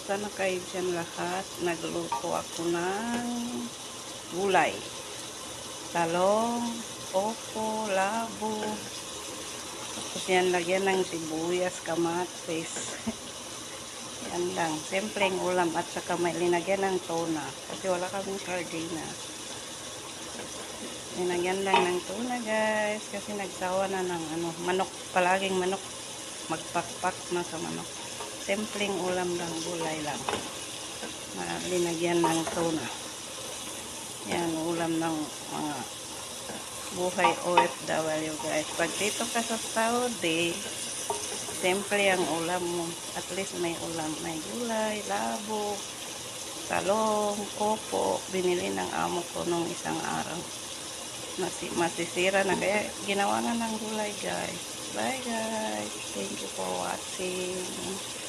Kamusta na kayo dyan lahat? Nagluto ako ng gulay. Talong, opo, labo. Tapos yan, lagyan ng sibuyas, kamatis. yan lang. Simpleng ulam at saka may linagyan ng tuna. Kasi wala kaming sardinas. Linagyan lang ng tuna guys. Kasi nagsawa na ng ano, manok. Palaging manok. Magpakpak na sa manok. Simpleng ulam lang, gulay lang. Na linagyan ng tuna. Yan, ulam ng mga buhay OFW guys. Pag dito ka sa Saudi, simple ang ulam mo. At least may ulam. May gulay, labo, talong, kopo. Binili ng amo ko nung isang araw. Masi masisira na. Kaya ginawa na ng gulay guys. Bye guys. Thank you for watching.